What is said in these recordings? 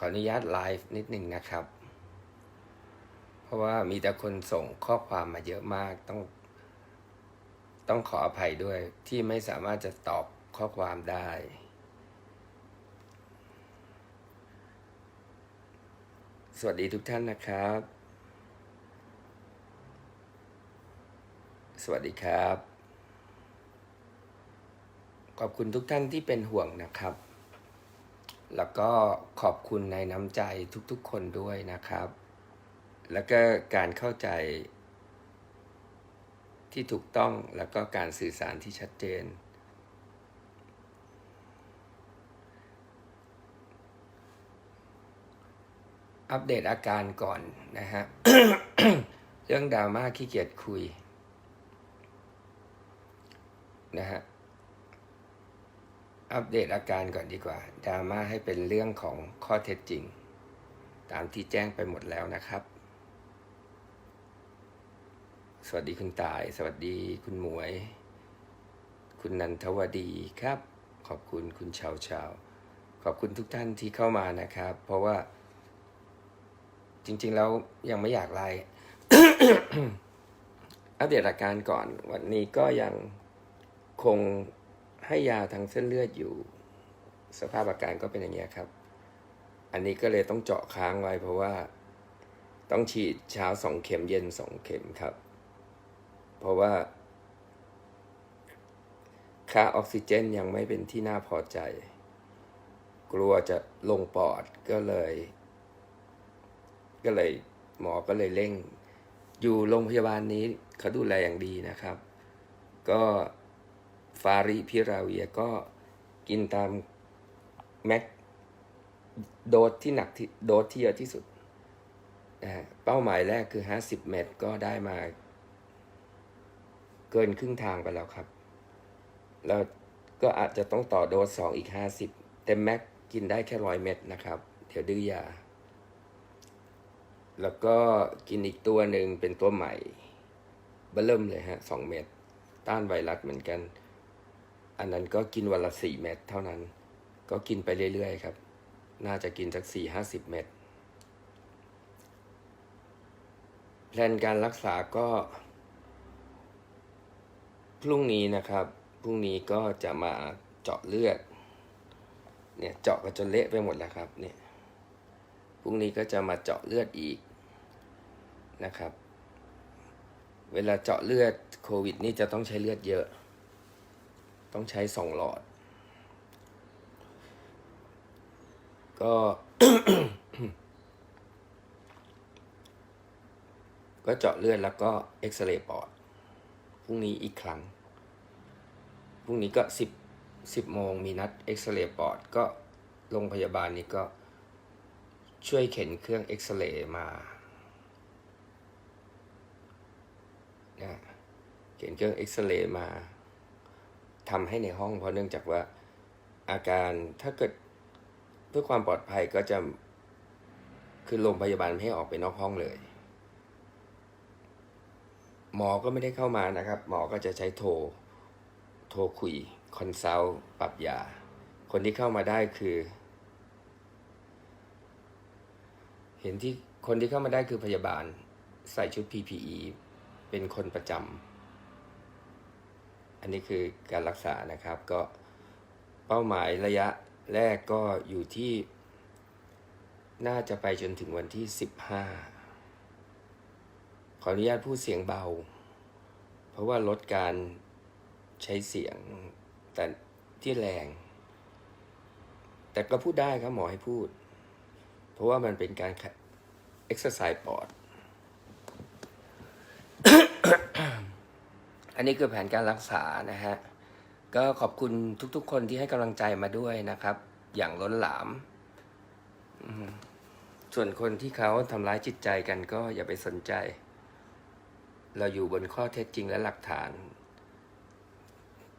ขออนุญาตไลฟ์นิดหนึ่งนะครับ เพราะว่ามีแต่คนส่งข้อความมาเยอะมากต้อง ต้องขออภัยด้วยที่ไม่สามารถจะตอบข้อความได้สวัสดีทุกท่านนะครับ สวัสดีครับ ขอบคุณทุกท่านที่เป็นห่วงนะครับ แล้วก็ขอบคุณในน้ำใจทุกๆคนด้วยนะครับ แล้วก็การเข้าใจ ที่ถูกต้องแล้วก็การสื่อสารที่ชัดเจน อัปเดตอาการก่อนนะฮะ เรื่องดราม่าขี้เกียจคุยนะฮะ อัปเดตอาการก่อนดีกว่าดราม่าให้เป็นเรื่องของข้อเท็จจริง ตามที่แจ้งไปหมดแล้วนะครับ สวัสดีคุณตาย สวัสดีคุณหมวย คุณนันทวดีครับ ขอบคุณคุณชาวชาวขอบคุณทุกท่านที่เข้ามานะครับ เพราะว่า จริง ๆ แล้วยังไม่อยากไล่อัปเดตอาการก่อน วันนี้ก็ยังคง ให้ยาทางเส้นเลือดอยู่ สภาพอาการก็เป็นอย่างนี้ยครับ อันนี้ก็เลยต้องเจาะค้างไว้เพราะว่าต้องฉีดเช้าสองเข็มเย็นสองเข็มครับ เพราะว่า ค่าออกซิเจนยังไม่เป็นที่น่าพอใจ กลัวจะลงปอดก็เลย ก็เลยหมอก็เลยเร่ง อยู่โรงพยาบาลนี้เขาดูแลอย่างดีนะครับ ก็ ฟาริพิราเวียก็กินตามแม็กโดสที่หนักที่โดสที่เยอะที่สุดนะฮะเป้าหมายแรกคือ 50 เม็ดก็ได้มา เกินครึ่งทางไปแล้วครับ แล้วก็อาจจะต้องต่อโดสสองอีก 50 เต็มแม็กกินได้แค่ร้อยเม็ดนะครับ เดี๋ยวดื้อยา แล้วก็กินอีกตัวหนึ่งเป็นตัวใหม่เบิ่มเลยฮะสองเม็ดต้านไวรัสเหมือนกัน อันนั้นก็กินวันละสี่เม็ดเท่านั้น ก็กินไปเรื่อยๆครับ น่าจะกินสักสี่ห้าสิบเม็ดแผนการรักษาก็ พรุ่งนี้นะครับ พรุ่งนี้ก็จะมาเจาะเลือด เนี่ยเจาะก็จนเละไปหมดแล้วครับ เนี่ย พรุ่งนี้ก็จะมาเจาะเลือดอีกนะครับ เวลาเจาะเลือดโควิด นี่จะต้องใช้เลือดเยอะ ต้องใช้สองหลอด ก็ ก็เจาะเลือดแล้วก็เอ็กซเรย์ปอด พรุ่งนี้อีกครั้ง พรุ่งนี้ก็สิบสิบโมงมีนัดเอ็กซเรย์ปอด ก็โรงพยาบาลนี้ก็ช่วยเข็นเครื่องเอ็กซเรย์มานะเข็นเครื่องเอ็กซเรย์มา ทำให้ในห้องเพราะเนื่องจากว่าอาการถ้าเกิดเพื่อความปลอดภัยก็จะคือโรงพยาบาลไม่ให้ออกไปนอกห้องเลย หมอก็ไม่ได้เข้ามานะครับ หมอก็จะใช้โทร โทรคุย คอนซัลท์ปรับยา คนที่เข้ามาได้คือ เห็นที่คนที่เข้ามาได้คือพยาบาลใส่ชุด PPE เป็นคนประจำ อันนี้คือการรักษานะครับ ก็เป้าหมายระยะแรกก็อยู่ที่ น่าจะไปจนถึงวันที่ 15 ขออนุญาตพูดเสียงเบา เพราะว่าลดการใช้เสียงแต่ที่แรง แต่ก็พูดได้ครับหมอให้พูด เพราะว่ามันเป็นการเอ็กซ์ไซส์ปอด อันนี้คือแผนการรักษานะฮะ ก็ขอบคุณทุกๆ คนที่ให้กำลังใจมาด้วยนะครับ อย่างล้นหลามอืมส่วนคนที่เขาทำร้ายจิตใจกันก็อย่าไปสนใจ เราอยู่บนข้อเท็จจริงและหลักฐาน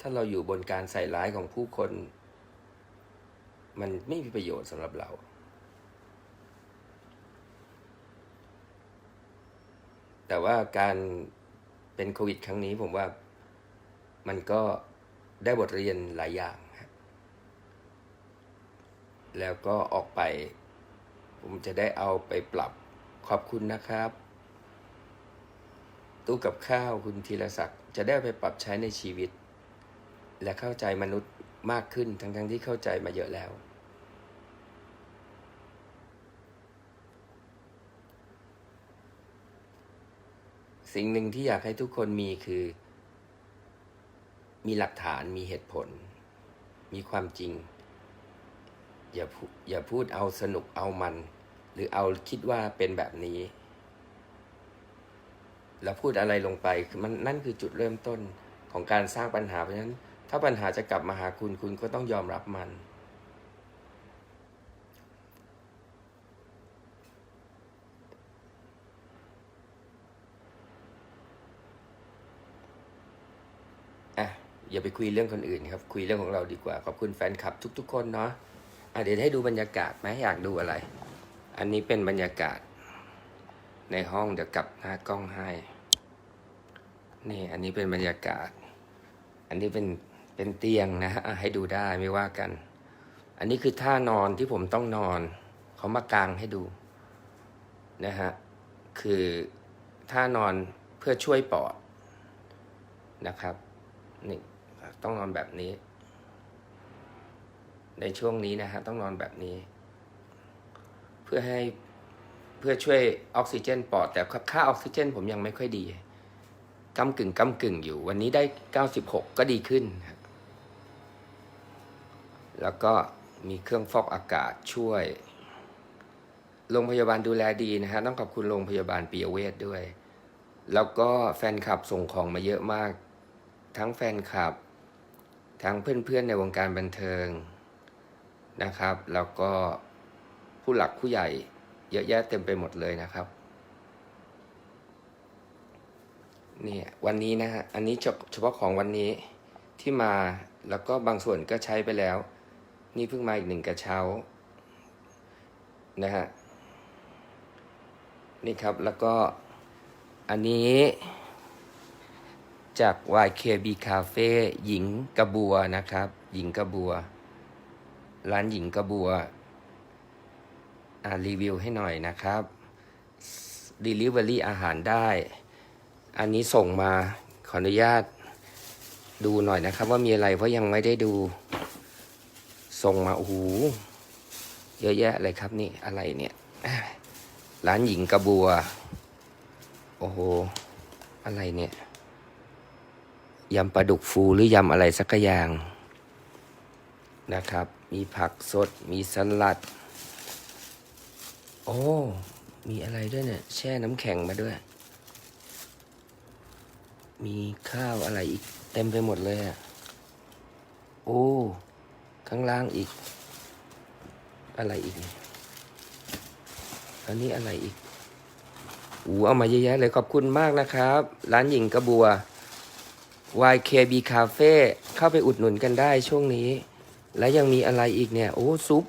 ถ้าเราอยู่บนการใส่ร้ายของผู้คน มันไม่มีประโยชน์สำหรับเราแต่ว่าการ เป็นโควิดครั้งนี้ผมว่ามันก็ได้บทเรียนหลายอย่างครับแล้วก็ออกไป ผมจะได้เอาไปปรับขอบคุณนะครับ ตู้กับข้าวคุณธีรศักดิ์จะได้ไปปรับใช้ในชีวิต และเข้าใจมนุษย์มากขึ้นทั้งๆที่เข้าใจมาเยอะแล้ว สิ่งหนึ่งที่อยากให้ทุกคนมีคือ มีหลักฐานมีเหตุผล มีความจริง อย่าพูอย่าพูดเอาสนุกเอามัน หรือเอาคิดว่าเป็นแบบนี้ แล้วพูดอะไรลงไปคือมันนั่นคือจุดเริ่มต้นของการสร้างปัญหาเพราะฉะนั้น ถ้าปัญหาจะกลับมาหาคุณคุณก็ต้องยอมรับมัน อย่าไปคุยเรื่องคนอื่นครับ คุยเรื่องของเราดีกว่า ขอบคุณแฟนคลับทุก ๆ คนเนาะะเดี๋ยวให้ดูบรรยากาศไหมอยากดูอะไร อันนี้เป็นบรรยากาศ ในห้องเดี๋ยวกลับหน้ากล้องให้นี่อันนี้เป็นบรรยากาศ อันนี้เป็นเป็นเตียงนะฮะอะให้ดูได้ไม่ว่ากัน อันนี้คือท่านอนที่ผมต้องนอน เขามากางให้ดูนะฮะคือท่านอนเพื่อช่วยปอดนะครับนี่ ต้องนอนแบบนี้ ในช่วงนี้นะฮะต้องนอนแบบนี้ เพื่อให้เพื่อช่วยออกซิเจนปอด แต่ค่าออกซิเจน ผมยังไม่ค่อยดีกำกึ่งกำกึ่งอยู่ วันนี้ได้96ก็ดีขึ้น แล้วก็มีเครื่องฟอกอากาศช่วย โรงพยาบาลดูแลดีนะฮะ ต้องขอบคุณโรงพยาบาลปิยเวทด้วย แล้วก็แฟนคลับส่งของมาเยอะมาก ทั้งแฟนคลับ ทั้งเพื่อนๆในวงการบันเทิงนะครับ แล้วก็ผู้หลักผู้ใหญ่เยอะแยะเต็มไปหมดเลยนะครับเนี่ยวันนี้นะฮะอันนี้เฉเฉพาะของวันนี้ที่มาแล้วก็บางส่วนก็ใช้ไปแล้ว นี่เพิ่งมาอีกหนึ่งกระเช้านะฮะนี่ครับแล้วก็อันนี้ จาก YKB Cafe หญิงกระบัวนะครับ หญิงกระบัว ร้านหญิงกระบัวรีวิวให้หน่อยนะครับ Delivery อาหารได้ อันนี้ส่งมาขออนุญาตดูหน่อยนะครับ ว่ามีอะไรเพราะยังไม่ได้ดู ส่งมาโอ้โหเยอะแยะเลยครับนี่อะไรเนี่ย ร้านหญิงกระบัว โอ้โห อะไรเนี่ย ยำปลาดุกฟูหรือยำอะไรสักอย่างนะครับ มีผักสด มีสลัด โอ้ มีอะไรด้วยเนี่ย แช่น้ำแข็งมาด้วย มีข้าวอะไรอีก เต็มไปหมดเลยอะโอ้ ข้างล่างอีก อะไรอีก อันนี้อะไรอีกอูเอามาเยอะแยะเลยขอบคุณมากนะครับ ร้านหญิงกระบัว YKB Cafe เข้าไปอุดหนุนกันได้ช่วงนี้ แล้วยังมีอะไรอีกเนี่ย โอ้ซุป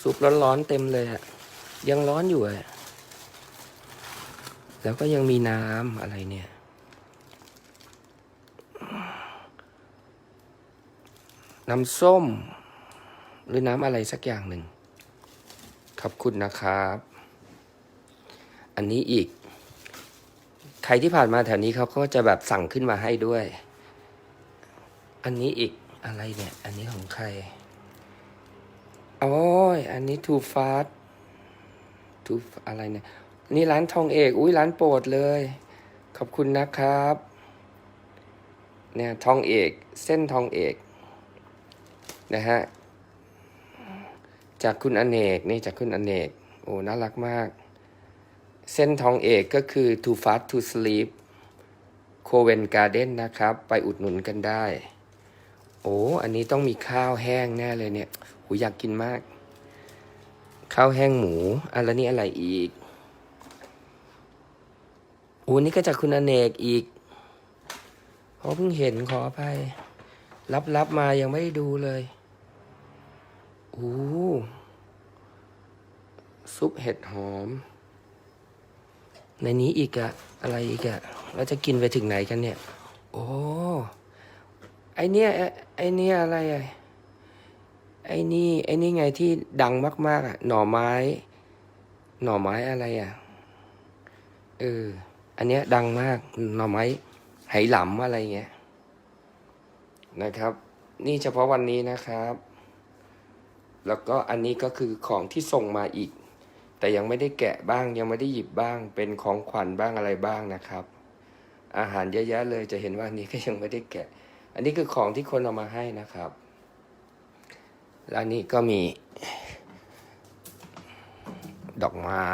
ซุปร้อนๆเต็มเลยอะยังร้อนอยู่อะแล้วก็ยังมีน้ำอะไรเนี่ยน้ำส้ม หรือน้ำอะไรสักอย่างหนึ่ง ขอบคุณนะครับ อันนี้อีก ใครที่ผ่านมาแถวนี้เขาก็จะแบบสั่งขึ้นมาให้ด้วย อันนี้อีกอะไรเนี่ย อันนี้ของใครโอ้ยอันนี้ too fast too อะไรเนี่ย นี่ร้านทองเอก อุ้ยร้านโปรดเลย ขอบคุณนะครับ เนี่ยทองเอก เส้นทองเอก นะฮะ จากคุณอเนก นี่จากคุณอเนก โอ้ น่ารักมาก เส้นทองเอกก็คือ too fast to sleep โคเวนการ์เด้นนะครับ ไปอุดหนุนกันได้ โอ้ อันนี้ต้องมีข้าวแห้งแน่เลยเนี่ยหูอยากกินมาก ข้าวแห้งหมูอะไรนี่อะไรอีกโอ้นี่ก็จากคุณอเนกอีกเพราเพิ่งเห็นขออภัยรับรับมายังไม่ได้ดูเลยโอ้ซุปเห็ดหอม ในนี้อีกอะอะไรอีกอะแล้วจะกินไปถึงไหนกันเนี่ย โอ้ไอเนี้ยไอเนี้ยอะไรอะไอนี่ไอนี่ไงที่ดังมาก ๆอะหน่อไม้ หน่อไม้อะไรอะเอออันเนี้ยดังมากหน่อไม้ไหหลำอะไรเงี้ยนะครับ นี่เฉพาะวันนี้นะครับ แล้วก็อันนี้ก็คือของที่ส่งมาอีก แต่ยังไม่ได้แกะบ้างยังไม่ได้หยิบบ้าง เป็นของขวัญบ้างอะไรบ้างนะครับ อาหารเยอะแยะเลยจะเห็นว่านนี้ก็ยังไม่ได้แกะ อันนี้คือของที่คนเอามาให้นะครับ แล้วนี่ก็มี ดอกไม้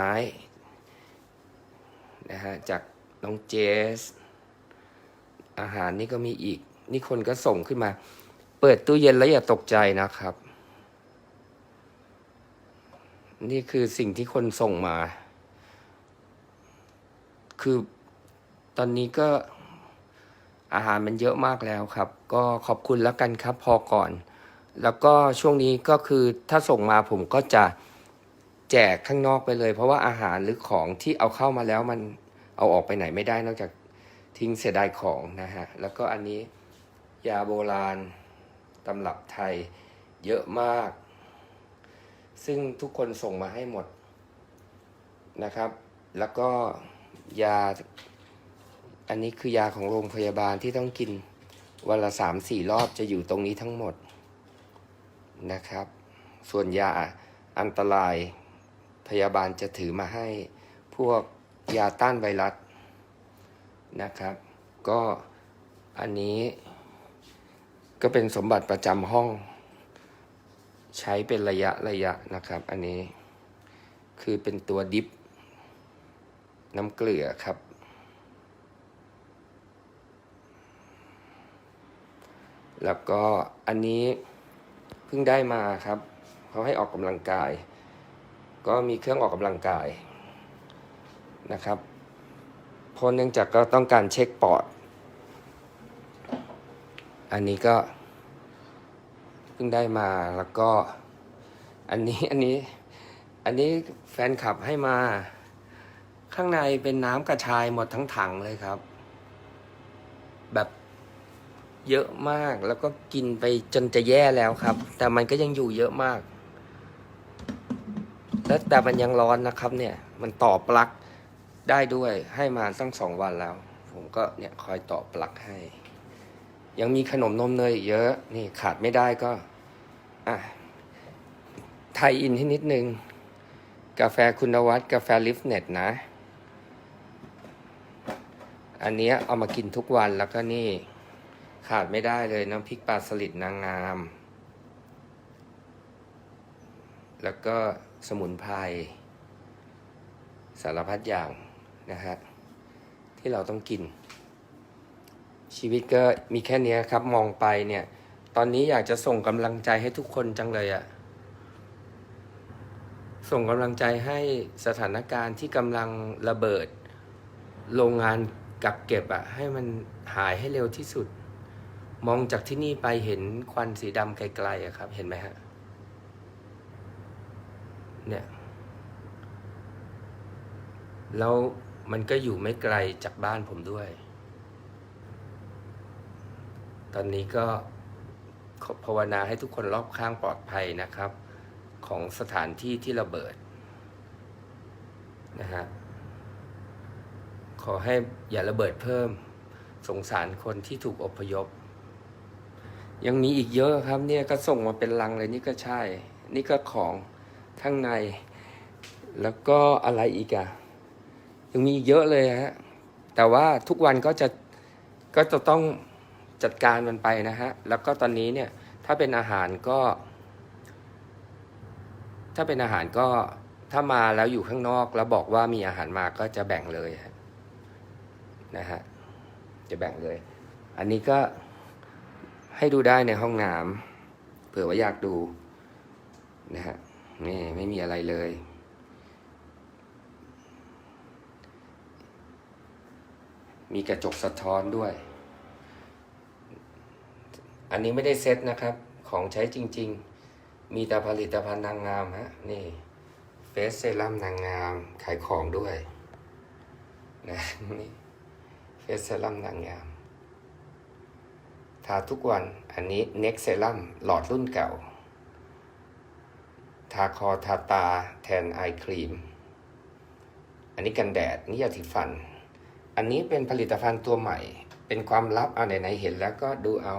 นะฮะจากน้องเจส อาหารนี่ก็มีอีก นี่คนก็ส่งขึ้นมา เปิดตู้เย็นแล้วอย่าตกใจนะครับ นี่คือสิ่งที่คนส่งมา คือตอนนี้ก็อาหารมันเยอะมากแล้วครับ ก็ขอบคุณแล้วกันครับพอก่อน แล้วก็ช่วงนี้ก็คือถ้าส่งมาผมก็จะแจกข้างนอกไปเลย เพราะว่าอาหารหรือของที่เอาเข้ามาแล้วมันเอาออกไปไหนไม่ได้นอกจากทิ้งเสียดายของนะฮะ แล้วก็อันนี้ยาโบราณตำรับไทยเยอะมาก ซึ่งทุกคนส่งมาให้หมดนะครับ แล้วก็ยา อันนี้คือยาของโรงพยาบาลที่ต้องกินวันละสามสี่รอบจะอยู่ตรงนี้ทั้งหมดนะครับ ส่วนยาอันตรายพยาบาลจะถือมาให้พวกยาต้านไวรัสนะครับ ก็อันนี้ก็เป็นสมบัติประจำห้อง ใช้เป็นระยะระยะนะครับ อันนี้คือเป็นตัวดิฟน้ำเกลือครับ แล้วก็อันนี้เพิ่งได้มาครับเขาให้ออกกำลังกาย ก็มีเครื่องออกกำลังกายนะครับเพราะเนื่องจากก็ต้องการเช็คปอด อันนี้ก็ เพิ่งได้มาแล้วก็ อันนี้อันนี้ อันนี้แฟนคลับให้มา ข้างในเป็นน้ำกระชายหมดทั้งถังเลยครับ แบบเยอะมากแล้วก็กินไปจนจะแย่แล้วครับ แต่มันก็ยังอยู่เยอะมาก แล้วแต่มันยังร้อนนะครับ เนี่ย มันต่อปลั๊กได้ด้วยให้มาตั้งสองวันแล้ว ผมก็เนี่ยคอยต่อปลั๊กให้ ยังมีขนมนมเนยอีกเยอะนี่ขาดไม่ได้ก็อะไทยอินให้นิดนึง กาแฟคุณวัฒน์กาแฟลิฟเน็ตนะ อันนี้เอามากินทุกวันแล้วก็นี่ ขาดไม่ได้เลยน้ำพริกปลาสลิดนางงาม แล้วก็สมุนไพรสารพัดอย่างนะฮะที่เราต้องกิน ชีวิตก็มีแค่นี้ครับมองไปเนี่ย ตอนนี้อยากจะส่งกำลังใจให้ทุกคนจังเลยอะส่งกำลังใจให้สถานการณ์ที่กำลังระเบิด โรงงานกักเก็บอะให้มันหายให้เร็วที่สุด มองจากที่นี่ไปเห็นควันสีดำไกลๆอะครับ เห็นไหมฮะเนี่ยแล้วมันก็อยู่ไม่ไกลจากบ้านผมด้วย ตอนนี้ก็ภาวนาให้ทุกคนรอบข้างปลอดภัยนะครับ ของสถานที่ที่ระเบิดนะฮะขอให้อย่าระเบิดเพิ่ม สงสารคนที่ถูกอพยพ ยังมีอีกเยอะครับเนี่ยก็ส่งมาเป็นลังเลยนี่ก็ใช่ นี่ก็ของข้างใน แล้วก็อะไรอีกอะยังมีเยอะเลยฮะแต่ว่าทุกวันก็จะก็จะต้อง จัดการมันไปนะฮะ แล้วก็ตอนนี้เนี่ย ถ้าเป็นอาหารก็ ถ้าเป็นอาหารก็ถ้ามาแล้วอยู่ข้างนอก แล้วบอกว่ามีอาหารมาก็จะแบ่งเลยนะฮะ จะแบ่งเลย อันนี้ก็ให้ดูได้ในห้องน้ำเผื่อว่าอยากดูนะฮะนี่ไม่มีอะไรเลย มีกระจกสะท้อนด้วย อันนี้ไม่ได้เซ็ตนะครับ ของใช้จริง ๆ มีแต่ผลิตภัณฑ์นางงามฮะ นี่เฟสเซรั่มนางงาม ขายของด้วยนะนี่เฟสเซรั่มนางงาม ทาทุกวัน อันนี้เน็กเซรั่มหลอดรุ่นเก่า ทาคอทาตาแทนไอครีม อันนี้กันแดด นี่ยาสีฟัน อันนี้เป็นผลิตภัณฑ์ตัวใหม่ เป็นความลับเอาไหนๆเห็นแล้วก็ดูเอา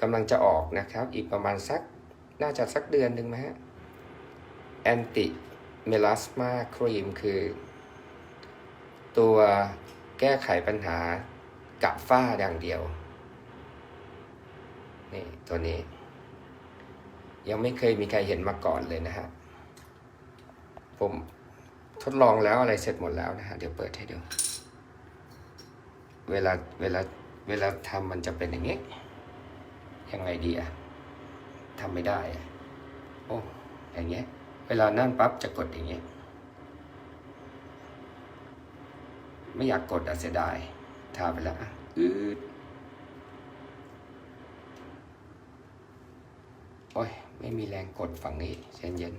กำลังจะออกนะครับ อีกประมาณสัก น่าจะสักเดือนหนึ่งไหมฮะแอนติเมลาสมาครีมคือ ตัวแก้ไขปัญหากับฝ้าอย่างเดียว นี่ ตัวนี้ ยังไม่เคยมีใครเห็นมาก่อนเลยนะฮะ ผมทดลองแล้วอะไรเสร็จหมดแล้วนะฮะ เดี๋ยวเปิดให้ดู เวลาเวลาเวลาทำมันจะเป็นอย่างนี้ ยังไงดีอะทำไม่ได้อะโอ้อย่างเงี้ย เวลานั่นปั๊บจะกดอย่างเงี้ย ไม่อยากกดอะเสียดายทาไปแล้วอะอืดโอ้ย ไม่มีแรงกดฝั่งนี้เย็นเย็น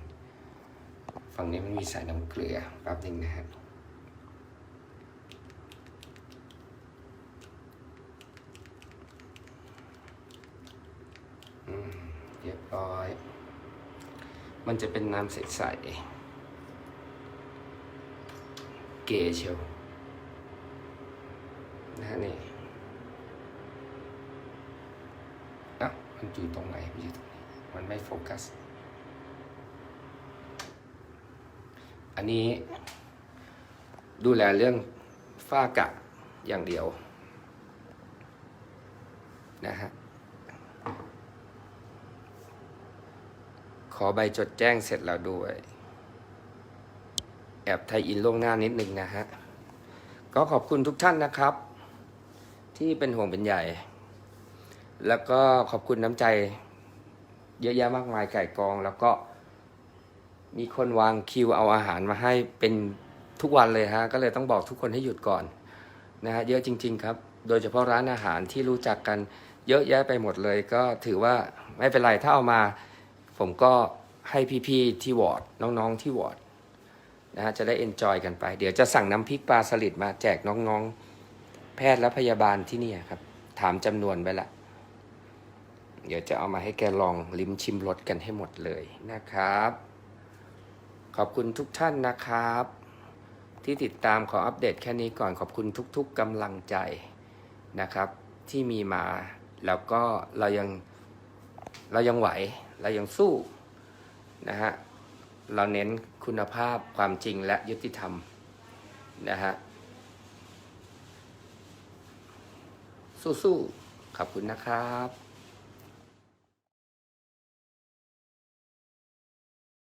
ๆฝั่งนี้มันมีสายน้ำเกลือแป๊บนึงนะฮะอืม เรียบร้อย มันจะเป็นน้ำใสๆ เกเชียวนะฮะนี่อะมันอยู่ตรงไหนมันอยู่ตรงนี้ มันไม่โฟกัส อันนี้ดูแลเรื่องฝ้ากระอย่างเดียว นะฮะ ขอ ใบจดแจ้งเสร็จแล้วด้วย แอบไทยอินล่วงหน้านิดนึงนะฮะ ก็ขอบคุณทุกท่านนะครับ ที่เป็นห่วงเป็นใหญ่ แล้วก็ขอบคุณน้ำใจ เยอะแยะมากมายไก่กอง แล้วก็มีคนวางคิวเอาอาหารมาให้เป็นทุกวันเลยฮะ ก็เลยต้องบอกทุกคนให้หยุดก่อนนะฮะเยอะจริง ๆ ครับ โดยเฉพาะร้านอาหารที่รู้จักกันเยอะแยะไปหมดเลย ก็ถือว่าไม่เป็นไรถ้าเอามา ผมก็ให้พี่ๆที่วอร์ดน้องๆที่วอร์ดนะฮะจะได้เอนจอยกันไป เดี๋ยวจะสั่งน้ำพริกปลาสลิดมาแจกน้องๆ แพทย์และพยาบาลที่นี่ครับ ถามจำนวนไปละเดี๋ยวจะเอามาให้แกลองลิ้มชิมรสกันให้หมดเลยนะครับ ขอบคุณทุกท่านนะครับ ที่ติดตามขออัปเดตแค่นี้ก่อนขอบคุณทุก ๆกำลังใจนะครับ ที่มีมาแล้วก็เรายัง เรายังไหวเรายังสู้นะฮะเราเน้นคุณภาพความจริงและยุติธรรมนะฮะสู้ๆขอบคุณนะครับ